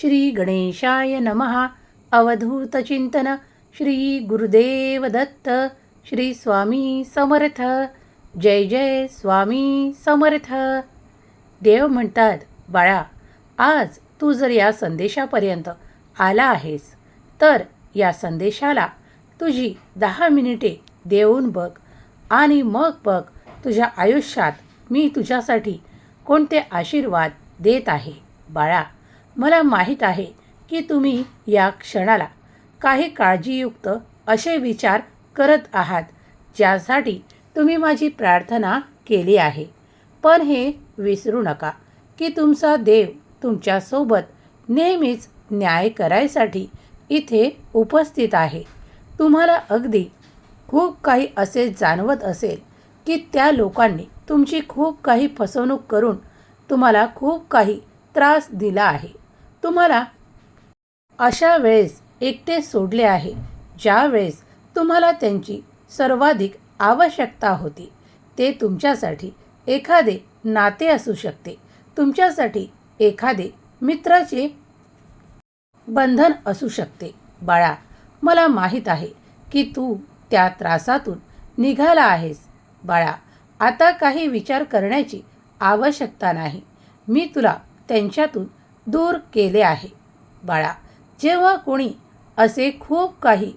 श्री गणेशाय नमः अवधूतचिंतन श्री गुरुदेव दत्त श्री स्वामी समर्थ. जय जय स्वामी समर्थ. देव म्हणतात बाळा आज तू जर या संदेशापर्यंत आला आहेस तर या संदेशाला तुझी दहा मिनिटे देऊन बघ आणि मग बघ तुझ्या आयुष्यात मी तुझ्यासाठी कोणते आशीर्वाद देत आहे. बाळा मला माहीत आहे की तुम्ही या क्षणाला काही काळजीयुक्त असे विचार करत आहात ज्यासाठी तुम्ही माझी प्रार्थना केली आहे. पण हे विसरू नका की तुमचा देव तुमच्यासोबत नेहमीच न्याय करायसाठी इथे उपस्थित आहे. तुम्हाला अगदी खूप काही असे जाणवत असेल की त्या लोकांनी तुमची खूप काही फसवणूक करून तुम्हाला खूप काही त्रास दिला आहे. तुम्हाला अशा वेळेस एकटे सोडले आहे ज्यावेळेस तुम्हाला त्यांची सर्वाधिक आवश्यकता होती. ते तुमच्यासाठी एखादे नाते असू शकते. तुमच्यासाठी एखादे मित्राचे बंधन असू शकते. बाळा मला माहीत आहे की तू त्या त्रासातून निघाला आहेस. बाळा आता काही विचार करण्याची आवश्यकता नाही. मी तुला त्यांच्यातून दूर केले आहे. बाळा जेव्हा कोणी असे खूप काही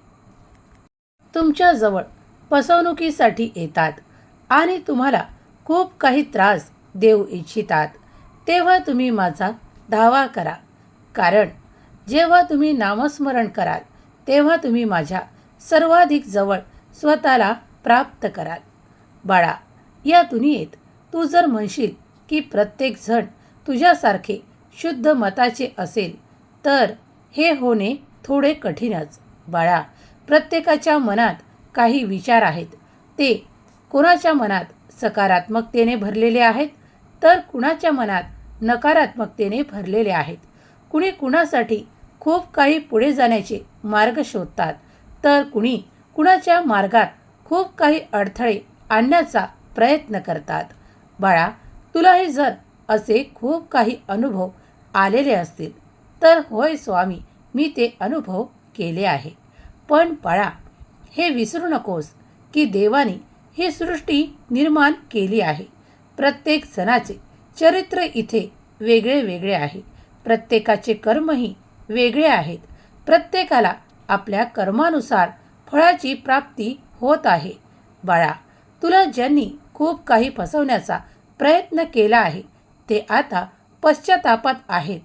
तुमच्याजवळ फसवणुकीसाठी येतात आणि तुम्हाला खूप काही त्रास देऊ इच्छितात तेव्हा तुम्ही माझा धावा करा. कारण जेव्हा तुम्ही नामस्मरण कराल तेव्हा तुम्ही माझ्या सर्वाधिक जवळ स्वतःला प्राप्त कराल. बाळा या दुनियेत तू जर म्हणशील की प्रत्येकजण तुझ्यासारखे शुद्ध मताचे असेल तर हे होणे थोडे कठीणच. बाळा प्रत्येकाच्या मनात काही विचार आहेत. ते कुणाच्या मनात सकारात्मकतेने भरलेले आहेत तर कुणाच्या मनात नकारात्मकतेने भरलेले आहेत. कुणी कुणासाठी खूप काही पुढे जाण्याचे मार्ग शोधतात तर कुणी कुणाच्या मार्गात खूप काही अडथळे आणण्याचा प्रयत्न करतात. बाळा तुलाही जर असे खूप काही अनुभव आलेले असतील. तर होय स्वामी मी ते अनुभव केले आहे. पण पळा हे विसरू नकोस की देवाने ही सृष्टी निर्माण केली आहे. प्रत्येक जणाचे चरित्र इथे वेगळे वेगळे आहे. प्रत्येकाचे कर्मही वेगळे आहेत. प्रत्येकाला आपल्या कर्मानुसार फळाची प्राप्ती होत आहे. बाळा तुला ज्यांनी खूप काही फसवण्याचा प्रयत्न केला आहे ते आता पश्चातापात आहेत.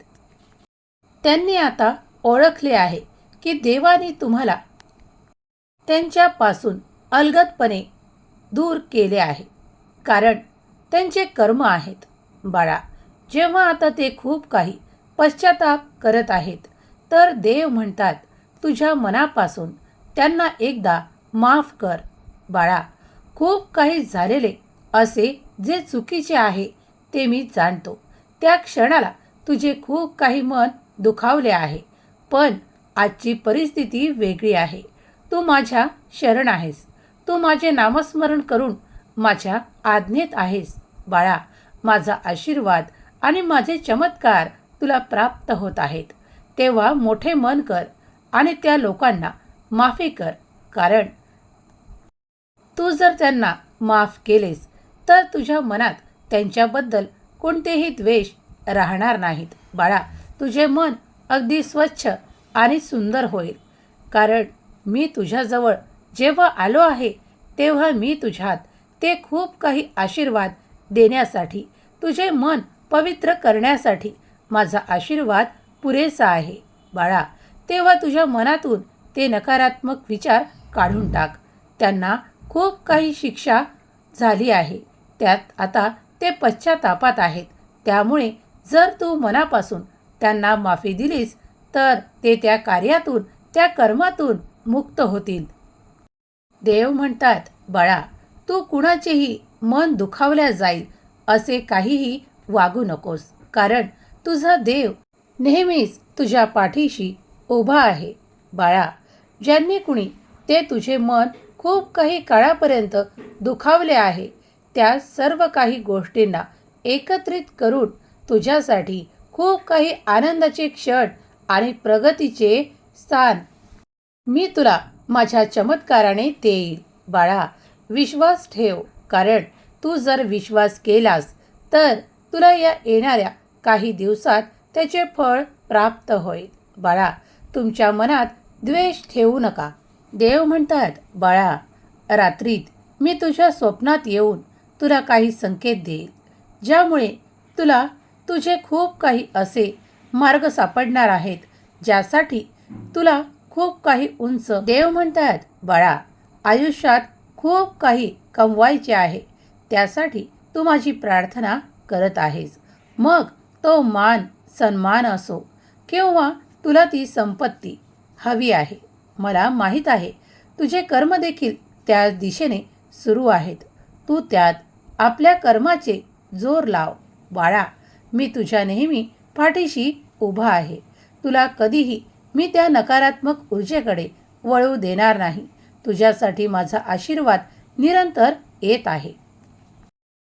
त्यांनी आता ओळखले आहे की देवाने तुम्हाला त्यांच्यापासून अलगदपणे दूर केले आहे. कारण त्यांचे कर्म आहेत. बाळा जेव्हा आता ते खूप काही पश्चाताप करत आहेत तर देव म्हणतात तुझ्या मनापासून त्यांना एकदा माफ कर. बाळा खूप काही झालेले असे जे चुकीचे आहे ते मी जाणतो. त्या क्षणाला तुझे खूप काही मन दुखावले आहे पण आजची परिस्थिती वेगळी आहे. तू माझ्या शरण आहेस. तू माझे नामस्मरण करून माझ्या आज्ञेत आहेस. बाळा माझा आशीर्वाद आणि माझे चमत्कार तुला प्राप्त होत आहेत. तेव्हा मोठे मन कर आणि त्या लोकांना माफी कर कारण तू जर त्यांना माफ केलेस तर तुझ्या मनात त्यांच्याबद्दल कोणतेही द्वेष राहणार नाहीत. बाळा तुझे मन अगदी स्वच्छ आणि सुंदर होईल. कारण मी तुझ्याजवळ जेव्हा आलो आहे तेव्हा मी तुझ्यात ते खूप काही आशीर्वाद देण्यासाठी तुझे मन पवित्र करण्यासाठी माझा आशीर्वाद पुरेसा आहे. बाळा तेव्हा तुझ्या मनातून ते नकारात्मक विचार काढून टाक. त्यांना खूप काही शिक्षा झाली आहे. त्यात आता ते पश्चातापात आहेत. त्यामुळे जर तू मनापासून त्यांना माफी दिलीस तर ते त्या कार्यातून त्या कर्मातून मुक्त होतील. देव म्हणतात बाळा तू कुणाचेही मन दुखावल्या जाईल असे काहीही वागू नकोस. कारण तुझा देव नेहमीच तुझ्या पाठीशी उभा आहे. बाळा ज्यांनी कुणी ते तुझे मन खूप काही काळापर्यंत दुखावले आहे त्या सर्व काही गोष्टींना एकत्रित करून तुझ्यासाठी खूप काही आनंदाचे क्षण आणि प्रगतीचे स्थान. मी तुला माझ्या चमत्काराने देईल. बाळा विश्वास ठेव. कारण तू जर विश्वास केलास तर तुला या येणाऱ्या काही दिवसात त्याचे फळ प्राप्त होईल. बाळा तुमच्या मनात द्वेष ठेवू नका. देव म्हणतात बाळा रात्रीत मी तुझ्या स्वप्नात येऊन तुला काही संकेत देईल. ज्यामुळे तुला तुझे खूप काही असे मार्ग सापडणार आहेत ज्यासाठी तुला खूप काही उंच देव म्हणतात बाळा आयुष्यात खूप काही कमवायचे आहे. त्यासाठी तू माझी प्रार्थना करत आहेस. मग तो मान सन्मान असो किंवा तुला ती संपत्ती हवी आहे. मला माहीत आहे तुझे कर्म देखील त्या दिशेने सुरू आहेत. तू त्यात आपल्या कर्माचे जोर लाव. बाळा मी तुझ्या नेहमी पाठीशी उभा आहे. तुला कधीही मी त्या नकारात्मक ऊर्जेकडे वळू देणार नाही. तुझ्यासाठी माझा आशीर्वाद निरंतर येत आहे.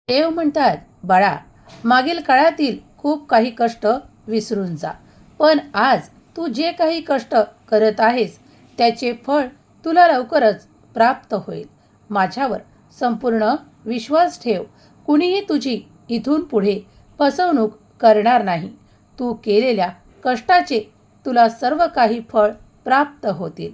देव म्हणतात बाळा मागील काळातील खूप काही कष्ट विसरून जा. पण आज तू जे काही कष्ट करत आहेस त्याचे फळ तुला लवकरच प्राप्त होईल. माझ्यावर संपूर्ण विश्वास ठेव. कुणीही तुझी इथून पुढे फसवणूक करणार नाही. तू केलेल्या कष्टाचे तुला सर्व काही फळ प्राप्त होतील.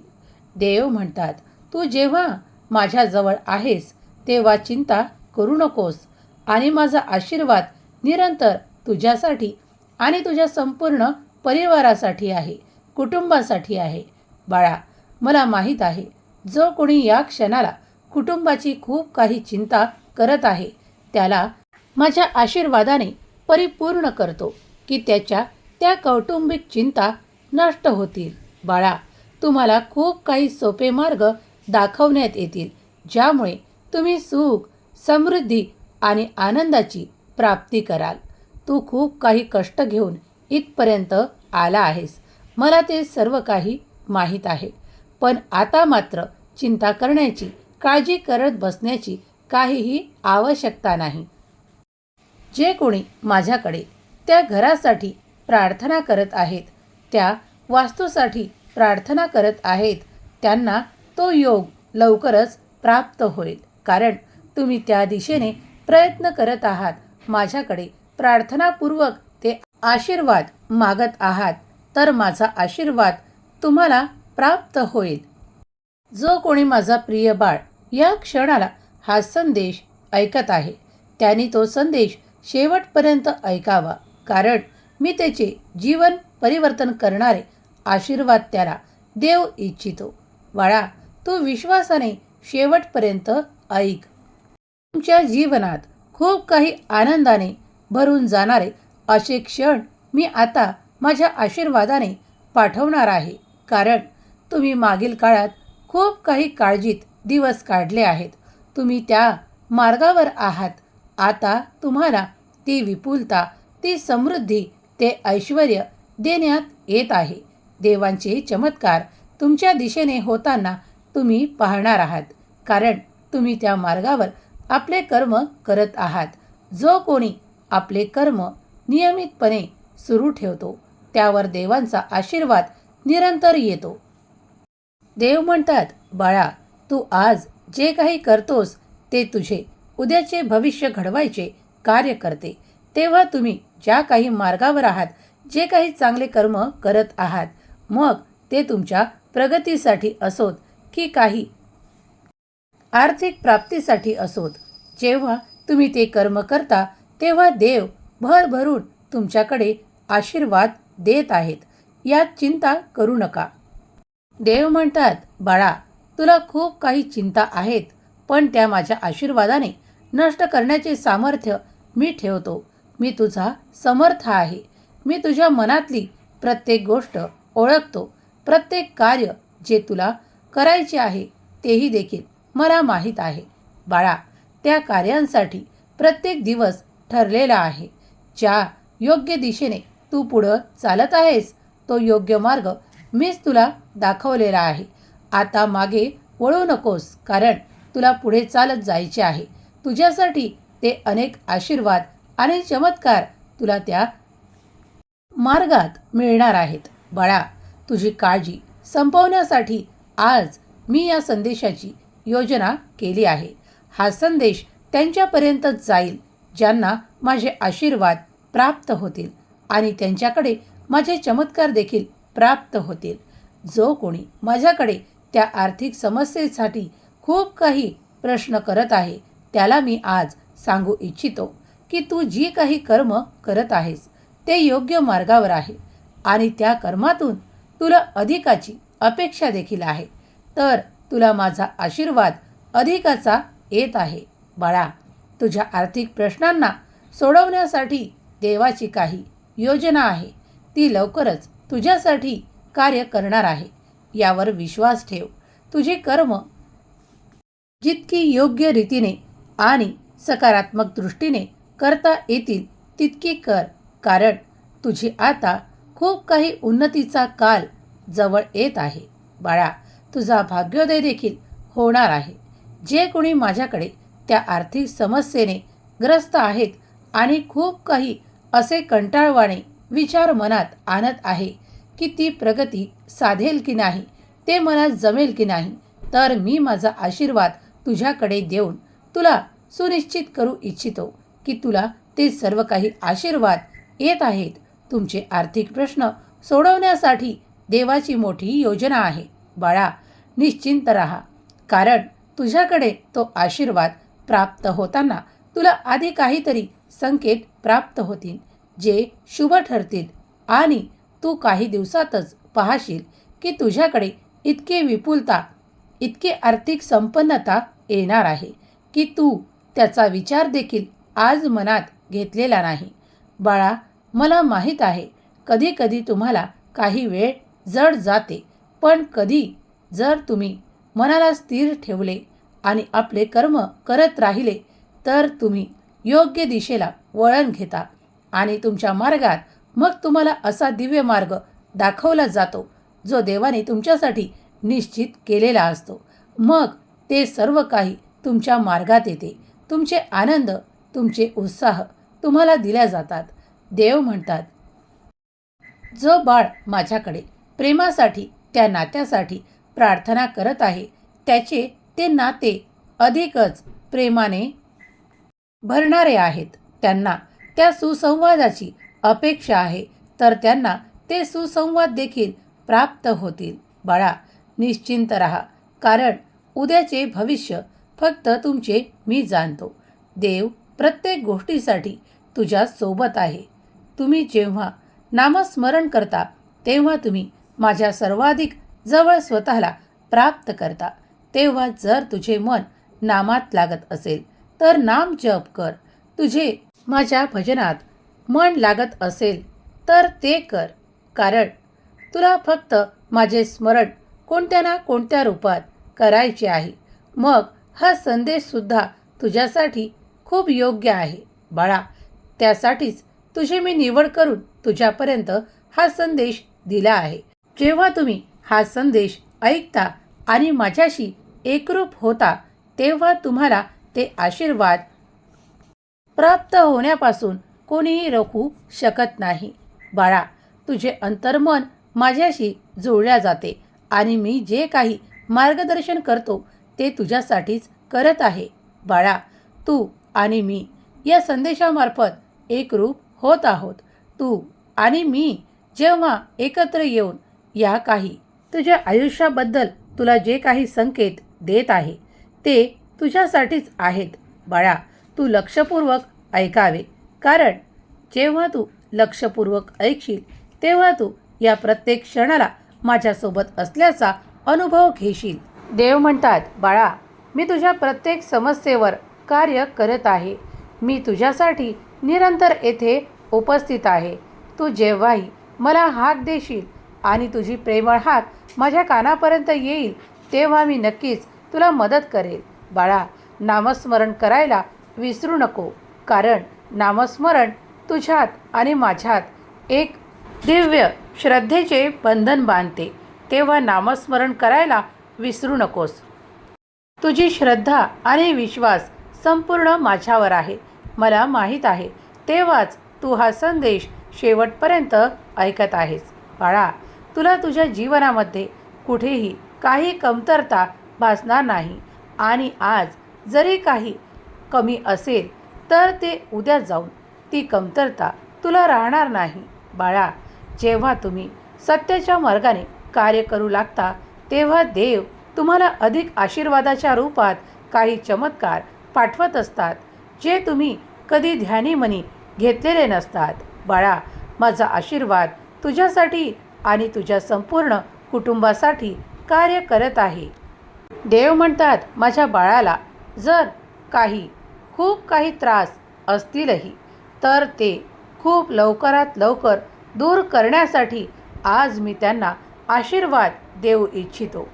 देव म्हणतात तू जेव्हा माझ्याजवळ आहेस तेव्हा चिंता करू नकोस. आणि माझा आशीर्वाद निरंतर तुझ्यासाठी आणि तुझ्या संपूर्ण परिवारासाठी आहे कुटुंबासाठी आहे. बाळा मला माहीत आहे जो कोणी या क्षणाला कुटुंबाची खूप काही चिंता करत आहे. त्याला माझ्या आशीर्वादाने परिपूर्ण करतो की त्याच्या त्या कौटुंबिक चिंता नष्ट होतील. बाळा तुम्हाला खूप काही सोपे मार्ग दाखवण्यात येतील ज्यामुळे तुम्ही सुख समृद्धी आणि आनंदाची प्राप्ती कराल. तू खूप काही कष्ट घेऊन इथपर्यंत आला आहेस. मला ते सर्व काही माहीत आहे. पण आता मात्र चिंता करण्याची काळजी करत बसण्याची काहीही आवश्यकता नाही. जे कोणी माझ्याकडे त्या घरासाठी प्रार्थना करत आहेत त्या वास्तूसाठी प्रार्थना करत आहेत त्यांना तो योग लवकरच प्राप्त होईल. कारण तुम्ही त्या दिशेने प्रयत्न करत आहात. माझ्याकडे प्रार्थनापूर्वक ते आशीर्वाद मागत आहात तर माझा आशीर्वाद तुम्हाला प्राप्त होईल. जो कोणी माझा प्रिय बाळ या क्षणाला हा संदेश ऐकत आहे. त्यांनी तो संदेश शेवटपर्यंत ऐकावा. कारण मी त्याचे जीवन परिवर्तन करणारे आशीर्वाद त्याला देव इच्छितो. बाळा तू विश्वासाने शेवटपर्यंत ऐक. तुमच्या जीवनात खूप काही आनंदाने भरून जाणारे असे क्षण मी आता माझ्या आशीर्वादाने पाठवणार आहे. कारण तुम्ही मागील काळात खूप काही काळजीत दिवस काढले आहेत. तुम्ही त्या मार्गावर आहात. आता तुम्हाला ती विपुलता ती समृद्धी ते ऐश्वर देण्यात येत आहे. देवांचे चमत्कार तुमच्या दिशेने होताना तुम्ही पाहणार आहात. कारण तुम्ही त्या मार्गावर आपले कर्म करत आहात. जो कोणी आपले कर्म नियमितपणे सुरू ठेवतो त्यावर देवांचा आशीर्वाद निरंतर येतो. देव म्हणतात बाळा तू आज जे काही करतोस ते तुझे. उद्याचे भविष्य घडवायचे कार्य करते. तेव्हा तुम्ही ज्या काही मार्गावर आहात जे काही चांगले कर्म करत आहात मग ते तुमच्या प्रगतीसाठी असोत की काही आर्थिक प्राप्तीसाठी असोत. जेव्हा तुम्ही ते कर्म करता तेव्हा देव भरभरून तुमच्याकडे आशीर्वाद देत आहेत. यात चिंता करू नका. देव म्हणतात बाळा तुला खूप काही चिंता आहेत पण त्या माझ्या आशीर्वादाने नष्ट करण्याचे सामर्थ्य मी ठेवतो. मी तुझा समर्थ आहे. मी तुझ्या मनातली प्रत्येक गोष्ट ओळखतो. प्रत्येक कार्य जे तुला करायचे आहे तेही देखील मला माहीत आहे. बाळा त्या कार्यांसाठी प्रत्येक दिवस ठरलेला आहे. ज्या योग्य दिशेने तू पुढं चालत आहेस तो योग्य मार्ग मीच तुला दाखवलेला आहे. आता मागे वळू नकोस कारण तुला पुढे चालत जायचे आहे. तुझ्यासाठी ते अनेक आशीर्वाद आणि चमत्कार तुला त्या मार्गात मिळणार आहेत. बाळा तुझी काळजी संपवण्यासाठी आज मी या संदेशाची योजना केली आहे. हा संदेश त्यांच्यापर्यंतच जाईल ज्यांना माझे आशीर्वाद प्राप्त होतील आणि त्यांच्याकडे माझे चमत्कार देखील प्राप्त होतील. जो कोणी माझ्याकडे त्या आर्थिक समस्येसाठी खूप काही प्रश्न करत आहे. त्याला मी आज सांगू इच्छितो की तू जी काही कर्म करत आहेस ते योग्य मार्गावर आहे आणि त्या कर्मातून तुला अधिकाची अपेक्षा देखील आहे. तर तुला माझा आशीर्वाद अधिकाचा येत आहे. बाळा तुझ्या आर्थिक प्रश्नांना सोडवण्यासाठी देवाची काही योजना आहे. ती लवकरच तुझ्यासाठी कार्य करणार आहे. यावर विश्वास ठेव. तुझे कर्म जितकी योग्य रीतीने आणि सकारात्मक दृष्टीने करता येतील तितकी कर. कारण तुझी आता खूप काही उन्नतीचा काल जवळ येत आहे. बाळा तुझा भाग्योदय देखील होणार आहे. जे कोणी माझ्याकडे त्या आर्थिक समस्येने ग्रस्त आहेत आणि खूप काही असे कंटाळवाणे विचार मनात आणत आहे की ती प्रगती साधेल की नाही ते मला जमेल की नाही तर मी माझा आशीर्वाद तुझ्याकडे देऊन तुला सुनिश्चित करू इच्छितो की तुला ते सर्व काही आशीर्वाद येत आहेत. तुमचे आर्थिक प्रश्न सोडवण्यासाठी देवाची मोठी योजना आहे. बाळा निश्चिंत रहा कारण तुझ्याकडे तो आशीर्वाद प्राप्त होताना तुला आधी काहीतरी संकेत प्राप्त होतील जे शुभ ठरतील आणि तू काही दिवसातच पाहशील की तुझ्याकडे इतके विपुलता इतके आर्थिक संपन्नता येणार आहे की तू त्याचा विचार देखील आज मनात घेतलेला नाही. बाळा मला माहीत आहे कधी कधी तुम्हाला काही वेळ जड जाते पण कधी जर तुम्ही मनाला स्थिर ठेवले आणि आपले कर्म करत राहिले तर तुम्ही योग्य दिशेला वळण घेता आणि तुमच्या मार्गात मग तुम्हाला असा दिव्य मार्ग दाखवला जातो जो देवाने तुमच्यासाठी निश्चित केलेला असतो. मग ते सर्व काही तुमच्या मार्गात येते. तुमचे आनंद तुमचे उत्साह तुम्हाला दिल्या जातात. देव म्हणतात जो बाळ माझ्याकडे प्रेमासाठी त्या नात्यासाठी प्रार्थना करत आहे त्याचे ते नाते अधिकच प्रेमाने भरणारे आहेत. त्यांना त्या सुसंवादाची अपेक्षा आहे तर त्यांना ते सुसंवाद देखील प्राप्त होतील. बाळा निश्चिंत रहा कारण उद्याचे भविष्य फक्त तुमचे मी जाणतो. देव प्रत्येक गोष्टीसाठी तुझ्या सोबत आहे. तुम्ही जेव्हा नामस्मरण करता तेव्हा तुम्ही माझ्या सर्वाधिक जवळ स्वतःला प्राप्त करता. तेव्हा जर तुझे मन नामात लागत असेल तर नाम जप कर. तुझे माझ्या भजनात मन लागत असेल तर ते कर. कारण तुला फक्त माझे स्मरण कोणत्या ना कोणत्या रूपात करायचे आहे. मग हा संदेशसुद्धा तुझ्यासाठी खूप योग्य आहे. बाळा त्यासाठीच तुझी मी निवड करून तुझ्यापर्यंत हा संदेश दिला आहे. जेव्हा तुम्ही हा संदेश ऐकता आणि माझ्याशी एकरूप होता तेव्हा तुम्हाला ते आशीर्वाद प्राप्त होण्यापासून कोणीही रोखू शकत नाही. बाळा तुझे अंतर्मन माझ्याशी जोडल्या जाते आणि मी जे काही मार्गदर्शन करतो ते तुझ्यासाठीच करत आहे. बाळा तू आणि मी या संदेशामार्फत एकरूप होत आहोत. तू आणि मी जेव्हा एकत्र येऊन या काही तुझ्या आयुष्याबद्दल तुला जे काही संकेत देत आहे ते तुझ्यासाठीच आहेत. बाळा तू लक्षपूर्वक ऐकावे. कारण जेव्हा तू लक्षपूर्वक ऐकशील तेव्हा तू या प्रत्येक क्षणाला माझ्यासोबत असल्याचा अनुभव घेशील. देव म्हणतात बाळा मी तुझ्या प्रत्येक समस्येवर कार्य करत आहे. मी तुझ्यासाठी निरंतर येथे उपस्थित आहे. तू जेव्हाही मला हाक देशील आणि तुझी प्रेमळ हाक माझ्या कानापर्यंत येईल तेव्हा मी नक्कीच तुला मदत करेल. बाळा नामस्मरण करायला विसरू नको. कारण नामस्मरण तुझ्यात आणि माझ्यात एक दिव्य श्रद्धेचे बंधन बांधते. तेव्हा नामस्मरण करायला विसरू नकोस. तुझी श्रद्धा आणि विश्वास संपूर्ण माझ्यावर आहे. मला माहीत आहे. तेव्हाच तू हा संदेश शेवटपर्यंत ऐकत आहेस. बाळा तुला तुझ्या जीवनामध्ये कुठेही काही कमतरता भासणार नाही. आणि आज जरी काही कमी असेल तर ते उद्या जाऊन ती कमतरता तुला राहणार नाही. बाळा जेव्हा तुम्ही सत्याच्या मार्गाने कार्य करू लागता तेव्हा देव तुम्हाला अधिक आशीर्वादाच्या रूपात काही चमत्कार पाठवत असतात जे तुम्ही कधी ध्यानीमनी घेतलेले नसतात. बाळा माझा आशीर्वाद तुझ्यासाठी आणि तुझ्या संपूर्ण कुटुंबासाठी कार्य करत आहे. देव म्हणतात माझ्या बाळाला जर काही खूप काही त्रास असतीलही तर ते खूप लवकरात लवकर दूर करण्यासाठी आज मी त्यांना आशीर्वाद देऊ इच्छितो.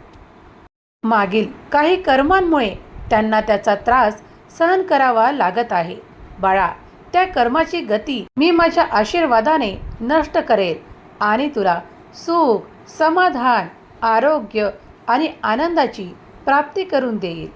मागील काही कर्मांमुळे त्यांना त्याचा त्रास सहन करावा लागत आहे. बाळा त्या कर्माची गती मी माझ्या आशीर्वादाने नष्ट करेल आणि तुला सुख समाधान आरोग्य आणि आनंदाची प्राप्ती करून देईल.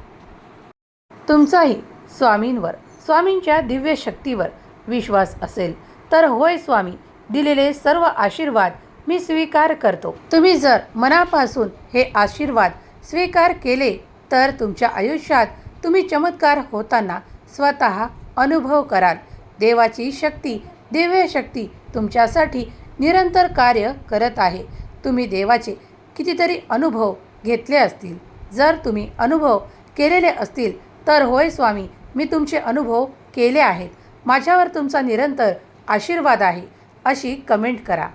तुमचाही स्वामींवर स्वामींच्या दिव्य शक्तीवर विश्वास असेल तर होय स्वामी दिलेले सर्व आशीर्वाद मी स्वीकार करतो. तुम्ही जर मनापासून हे आशीर्वाद स्वीकार केले तर तुमच्या आयुष्यात तुम्ही चमत्कार होताना स्वतः अनुभव कराल. देवाची शक्ती दिव्य शक्ती तुमच्यासाठी निरंतर कार्य करत आहे. तुम्ही देवाचे कितीतरी अनुभव घेतले असतील. जर तुम्ही अनुभव केलेले असतील तर होय स्वामी मी तुमचे अनुभव केले आहेत. माझ्यावर तुमचा निरंतर आशीर्वाद आहे अशी कमेंट करा.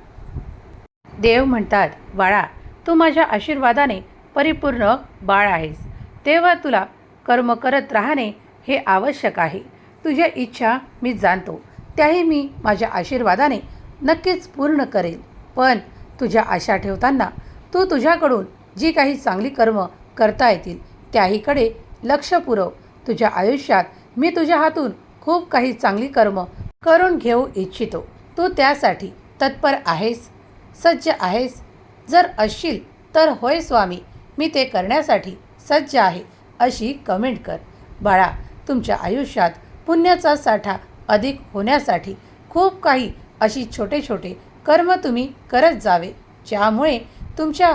देव म्हणतात बाळा तू माझ्या आशीर्वादाने परिपूर्ण बाळ आहेस. तेव्हा तुला कर्म करत राहणे हे आवश्यक आहे. तुझ्या इच्छा मी जाणतो. त्याही मी माझ्या आशीर्वादाने नक्कीच पूर्ण करेल. पण तुझ्या आशा ठेवताना तू तुझ्याकडून जी काही चांगली कर्म करता येतील त्याहीकडे लक्ष पुरव. तुझ्या आयुष्यात मी तुझ्या हातून खूप काही चांगली कर्म करून घेऊ इच्छितो. तू त्यासाठी तत्पर आहेस सज्ज आहेस. जर असशील तर होय स्वामी मी ते करण्यासाठी सज्ज आहे अशी कमेंट कर. बाळा तुमच्या आयुष्यात पुण्याचा साठा अधिक होण्यासाठी खूप काही अशी छोटे छोटे कर्म तुम्ही करत जावे ज्यामुळे तुमच्या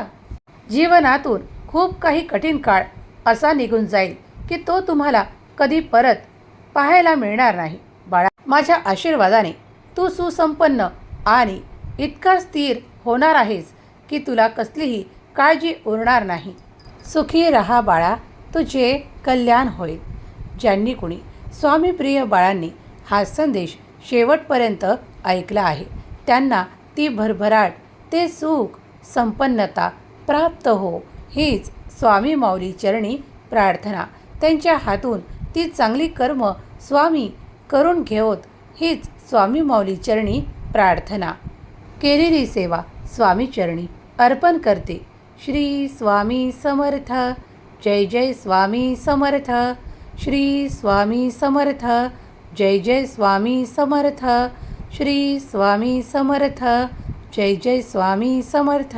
जीवनातून खूप काही कठीण काळ असा निघून जाईल. की तो तुम्हाला कधी परत पाहायला मिळणार नाही. बाळा माझ्या आशीर्वादाने तू सुसंपन्न आणि इतका स्थिर होणार आहेस की तुला कसलीही काळजी उरणार नाही. सुखी रहा बाळा तुझे कल्याण होईल. ज्यांनी कुणी स्वामीप्रिय बाळांनी हा संदेश शेवटपर्यंत ऐकला आहे त्यांना ती भरभराट ते सुख संपन्नता प्राप्त हो हीच स्वामी माऊली चरणी प्रार्थना त्यांच्या हातून ती चांगली कर्म स्वामी करून घेवत हीच स्वामी माऊली चरणी प्रार्थना. केलेली सेवा स्वामी चरणी अर्पण करते. श्री स्वामी समर्थ जय जय स्वामी समर्थ श्री स्वामी समर्थ जय जय स्वामी समर्थ श्री स्वामी समर्थ जय जय स्वामी समर्थ.